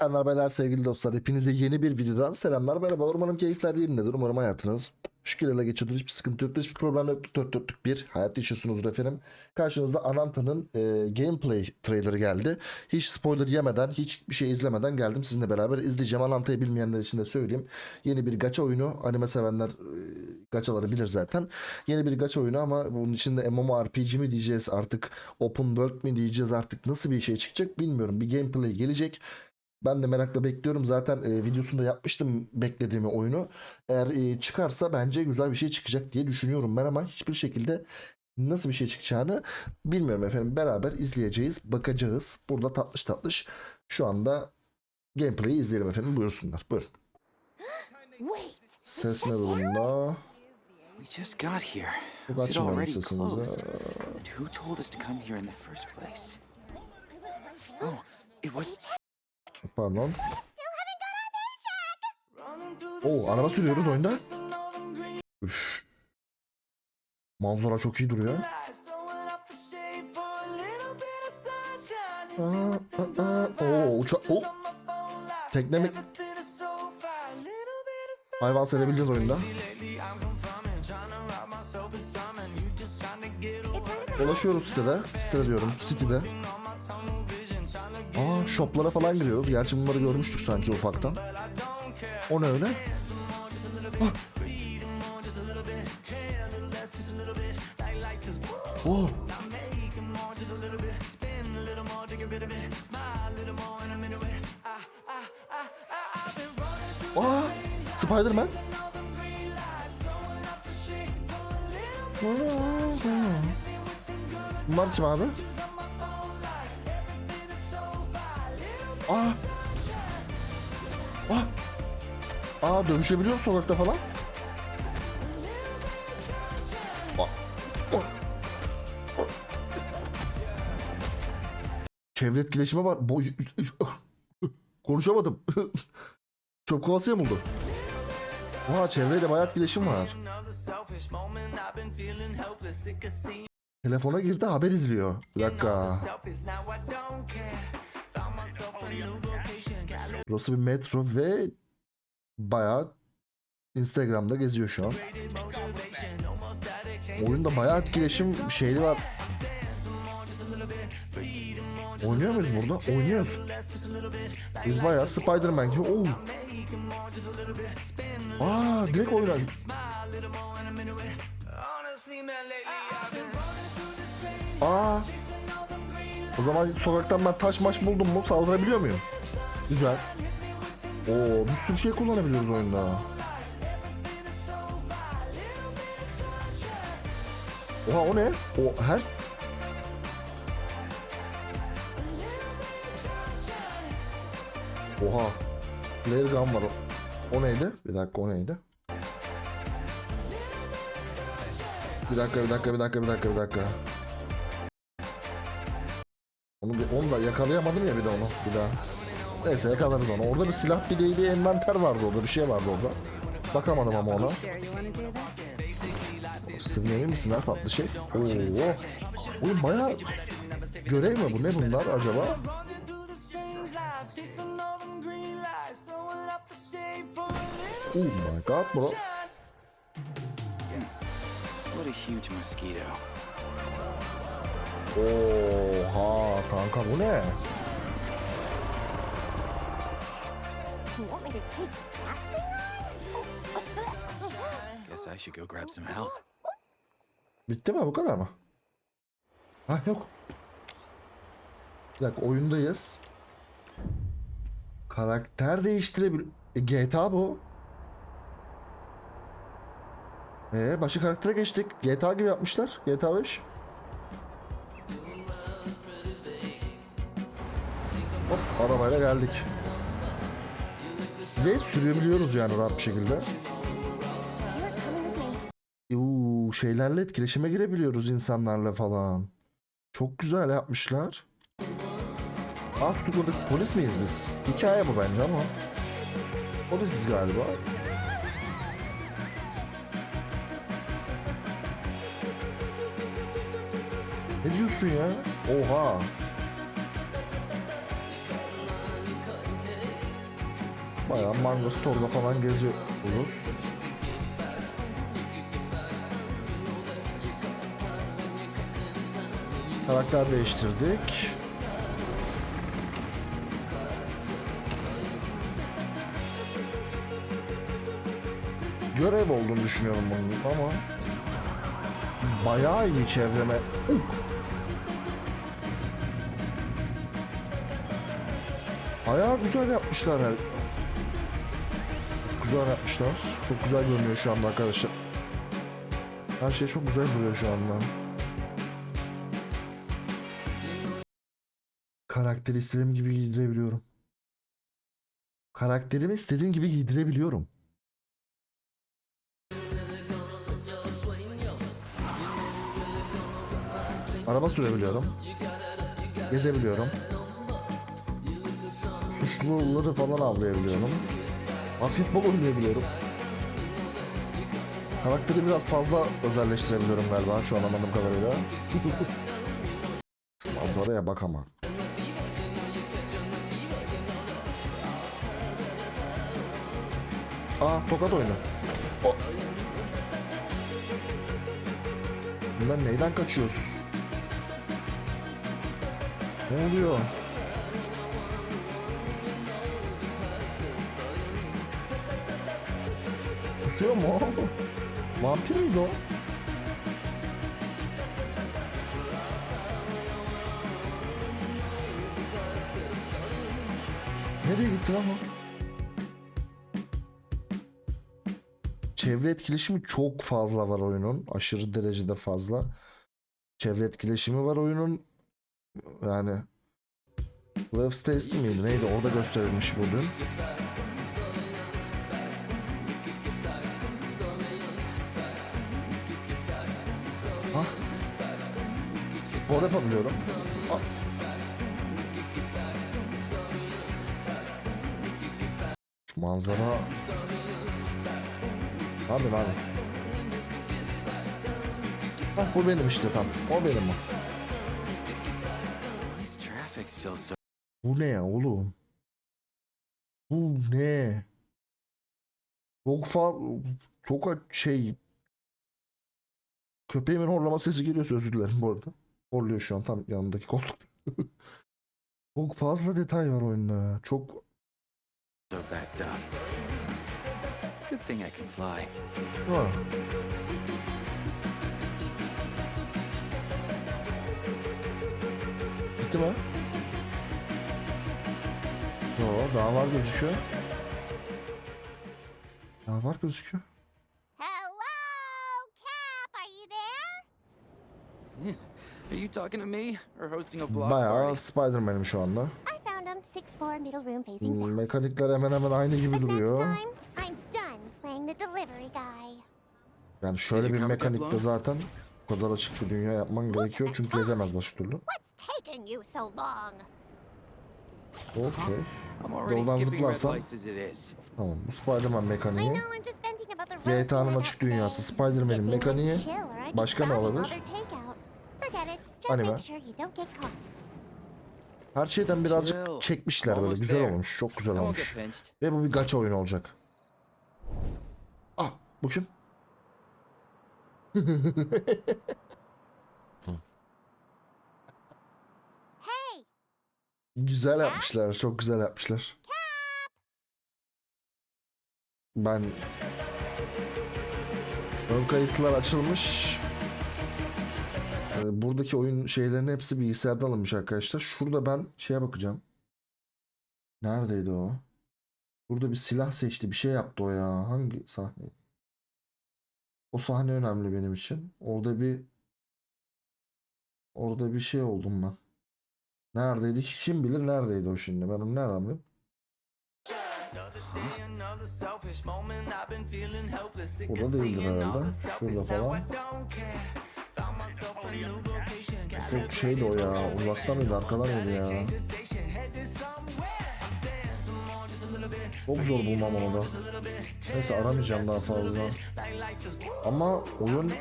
Merhaba beyler sevgili dostlar. Hepinize yeni bir videodan selamlar. Merhaba. Umarım keyifler yerindedir. Umarım hayatınız şükür ele geçiyordur. Hiçbir sıkıntı yoktur. Hiçbir problem yoktur. Dört dörtlük bir hayat yaşıyorsunuzdur efendim. Karşınızda Ananta'nın e, gameplay trailerı geldi. Hiç spoiler yemeden, hiçbir şey izlemeden geldim. Sizinle beraber izleyeceğim. Ananta'yı bilmeyenler için de söyleyeyim. Yeni bir gacha oyunu. Anime sevenler e, gachaları bilir zaten. Yeni bir gacha oyunu ama bunun içinde MMORPG mi diyeceğiz artık open world mi diyeceğiz artık nasıl bir şey çıkacak bilmiyorum. Bir gameplay gelecek. Ben de merakla bekliyorum. Zaten e, videosunda yapmıştım beklediğimi oyunu. Eğer e, çıkarsa bence güzel bir şey çıkacak diye düşünüyorum ben ama hiçbir şekilde nasıl bir şey çıkacağını bilmiyorum efendim. Beraber izleyeceğiz, bakacağız. Burada tatlış tatlış şu anda gameplay'i izleyelim efendim. Buyursunlar. Buyurun. Ses ne durumda? We just got here. Was it already closed? And who told us to come here in the first place? Oh, it was. Pardon. Oo araba sürüyoruz oyunda. Üf. Manzara çok iyi duruyor. Aa, aa, aa. Oo uça o tekne mi? Hayvan sevebileceğiz oyunda. Dolaşıyoruz sitede. Sitede diyorum. City'de. Shoplara falan giriyoruz. Gerçi bunları görmüştük sanki ufaktan. O ne öyle? Ah. Oh. Aa, Spider-Man. Bunlar kim abi? Aa. Aa. Aa dönüşebiliyor musun sokakta falan? Aa. Aa. Çevre etkileşimi var. Boy... Konuşamadım. Çöp kovası yamuldu. Oha çevreyle bayağı etkileşim var. Telefona girdi haber izliyor. Bir dakika. Burası bir metro ve bayağı Instagram'da geziyor şu an. Oyunda bayağı etkileşim şeyli var. Oynuyor muyuz burada? Oynuyoruz. Biz bayağı Spider-Man gibi. Oo. Aa, direkt oynar. Aa. O zaman sokaktan ben taş maş buldum mu saldırabiliyor muyum? Güzel. Oo, bir sürü şey kullanabiliyoruz oyunda. Oha o ne? O her... Oha. Flare gun var. O neydi? Bir dakika o neydi? Bir dakika bir dakika bir dakika bir dakika bir dakika. Onu, bir, onu da yakalayamadım ya bir de onu bir daha. Neyse yakalarız onu. Orada bir silah bir değil bir envanter vardı orada bir şey vardı orada. Bakamadım ama ona. Emin misin ha tatlı şey? Oo. Oğlum baya görev mi bu ne bunlar acaba? Oh my god bro. What a huge mosquito. Oha kanka bu ne? Guess I should go grab some help. Bitti mi bu kadar mı? Ha yok. Bir dakika oyundayız. Karakter değiştirebil... E, GTA bu. Ee, başka karaktere geçtik. GTA gibi yapmışlar. GTA 5. Hop arabayla geldik. Ve sürebiliyoruz yani rahat bir şekilde. Uuu şeylerle etkileşime girebiliyoruz insanlarla falan. Çok güzel yapmışlar. Aa tutukladık polis miyiz biz? Hikaye bu bence ama. Polisiz galiba. Ne diyorsun ya? Oha. Bayağı Mango Store'da falan geziyoruz. Karakter değiştirdik. Görev olduğunu düşünüyorum bunun ama bayağı iyi çevreme. Bayağı güzel yapmışlar her. Güzel yapmışlar. Çok güzel görünüyor şu anda arkadaşlar. Her şey çok güzel duruyor şu anda. Karakteri istediğim gibi giydirebiliyorum. Karakterimi istediğim gibi giydirebiliyorum. Araba sürebiliyorum. Gezebiliyorum. Suçluları falan avlayabiliyorum. Basketbol oynayabiliyorum. Karakteri biraz fazla özelleştirebiliyorum galiba şu an anladığım kadarıyla. Manzaraya bak ama. Aa tokat oyunu. O. Bundan neyden kaçıyoruz? Ne oluyor? Kusuyor mu? Vampir miydi o? Nereye gitti lan o? Çevre etkileşimi çok fazla var oyunun. Aşırı derecede fazla. Çevre etkileşimi var oyunun. Yani Love's Taste miydi neydi orada gösterilmiş bugün. Spor yapabiliyorum. Şu manzara... Abi abi. Ah bu benim işte tam. O benim o. Bu ne ya oğlum? Bu ne? Çok fa çok şey köpeğimin horlama sesi geliyorsa özür dilerim bu arada. Horluyor şu an tam yanımdaki koltukta. çok fazla detay var oyunda. Çok so backed up? Good thing I can fly. ha. Bitti mi? Yo, daha var gözüküyor. Daha var gözüküyor. Hello, Cap. Are you there? Are you talking to me or hosting a block Bayağı party? Spider-Man'im şu anda. I found him. Sixth floor, middle room, facing Hmm, south. Mekanikler hemen hemen aynı gibi duruyor. time, I'm done playing the delivery guy. Yani şöyle bir mekanikte zaten bu kadar açık bir dünya yapman gerekiyor çünkü gezemez başka türlü. What's taking you so long? Okey. I'm already Yoldan skipping red zıplarsam- lights as it is. Tamam bu Spider-Man mekaniği. GTA'nın açık dünyası Spider-Man'in mekaniği başka ne olabilir? Anime. Her şeyden birazcık çekmişler böyle güzel olmuş. Çok güzel olmuş. Ve bu bir gacha oyunu olacak. Ah bu kim? Güzel yapmışlar. Çok güzel yapmışlar. Ben ön kayıtlar açılmış. Ee, Buradaki oyun şeylerin hepsi bilgisayardan alınmış arkadaşlar. Şurada ben şeye bakacağım. Neredeydi o? Burada bir silah seçti. Bir şey yaptı o ya. Hangi sahne? O sahne önemli benim için. Orada bir orada bir şey oldum ben. Neredeydi? Kim bilir neredeydi o şimdi? Ben onu nereden bileyim? Burada değildir herhalde. Şurada falan. Çok şeydi o ya. Uzaktan mıydı? Arkadan mıydı ya? Çok zor bulmam onu da. Neyse aramayacağım daha fazla. Ama oyun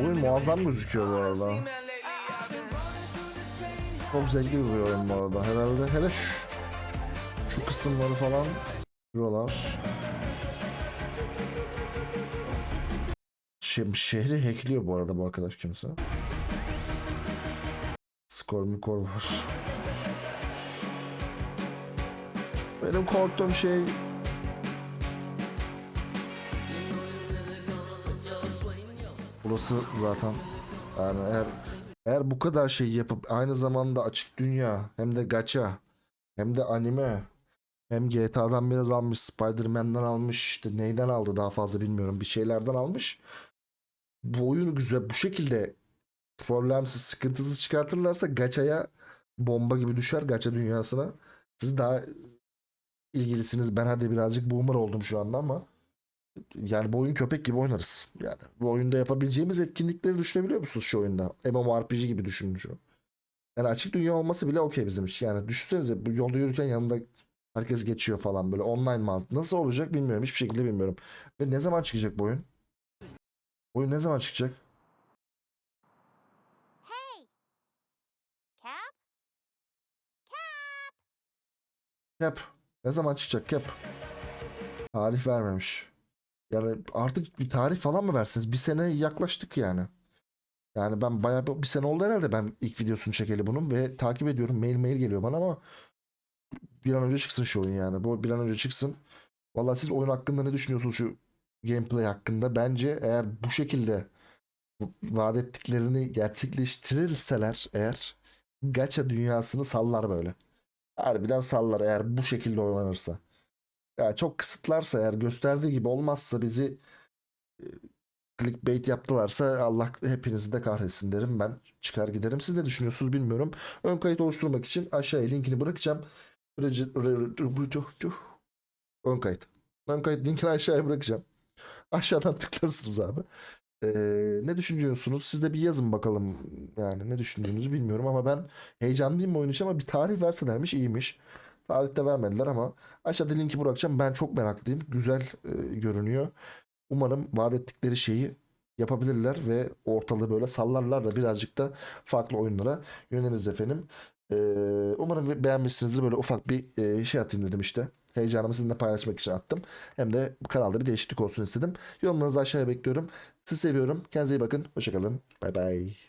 oyun muazzam gözüküyor bu arada. Çok zevkli bir oyun bu arada. Herhalde hele şu, şu kısımları falan şuralar. Şe- şehri hackliyor bu arada bu arkadaş kimse. Skor mikor var. Benim korktuğum şey Burası zaten yani eğer eğer bu kadar şey yapıp aynı zamanda açık dünya hem de gacha hem de anime hem GTA'dan biraz almış Spider-Man'den almış işte neyden aldı daha fazla bilmiyorum bir şeylerden almış. Bu oyunu güzel bu şekilde problemsiz sıkıntısız çıkartırlarsa gacha'ya bomba gibi düşer gacha dünyasına. Siz daha ilgilisiniz ben hadi birazcık boomer oldum şu anda ama yani bu oyun köpek gibi oynarız. Yani bu oyunda yapabileceğimiz etkinlikleri düşünebiliyor musunuz şu oyunda? MMORPG gibi düşünün şu. Yani açık dünya olması bile okey bizim için. Yani düşünsenize bu yolda yürürken yanında herkes geçiyor falan böyle online mı? Nasıl olacak bilmiyorum. Hiçbir şekilde bilmiyorum. Ve ne zaman çıkacak bu oyun? Oyun ne zaman çıkacak? Hey! Cap? Cap. Ne zaman çıkacak Cap? Tarih vermemiş. Yani artık bir tarih falan mı versiniz? Bir sene yaklaştık yani. Yani ben bayağı bir, bir sene oldu herhalde ben ilk videosunu çekeli bunun ve takip ediyorum. Mail mail geliyor bana ama bir an önce çıksın şu oyun yani. Bu bir an önce çıksın. Vallahi siz oyun hakkında ne düşünüyorsunuz şu gameplay hakkında? Bence eğer bu şekilde vaat ettiklerini gerçekleştirirseler eğer gacha dünyasını sallar böyle. Harbiden sallar eğer bu şekilde oynanırsa. Ya çok kısıtlarsa eğer gösterdiği gibi olmazsa bizi e, clickbait yaptılarsa Allah hepinizi de kahretsin derim ben. Çıkar giderim. Siz ne düşünüyorsunuz bilmiyorum. Ön kayıt oluşturmak için aşağıya linkini bırakacağım. Ön kayıt. Ön kayıt linkini aşağıya bırakacağım. Aşağıdan tıklarsınız abi. Ee, ne düşünüyorsunuz? Siz de bir yazın bakalım. Yani ne düşündüğünüzü bilmiyorum ama ben heyecanlıyım oyun için ama bir tarih verselermiş iyiymiş. Tarihte vermediler ama aşağıda linki bırakacağım. Ben çok meraklıyım. Güzel e, görünüyor. Umarım vaat ettikleri şeyi yapabilirler ve ortalığı böyle sallarlar da birazcık da farklı oyunlara yöneliriz efendim. Ee, umarım beğenmişsinizdir. Böyle ufak bir e, şey atayım dedim işte. Heyecanımı sizinle paylaşmak için attım. Hem de kanalda bir değişiklik olsun istedim. Yorumlarınızı aşağıya bekliyorum. Sizi seviyorum. Kendinize iyi bakın. Hoşçakalın. Bay bay.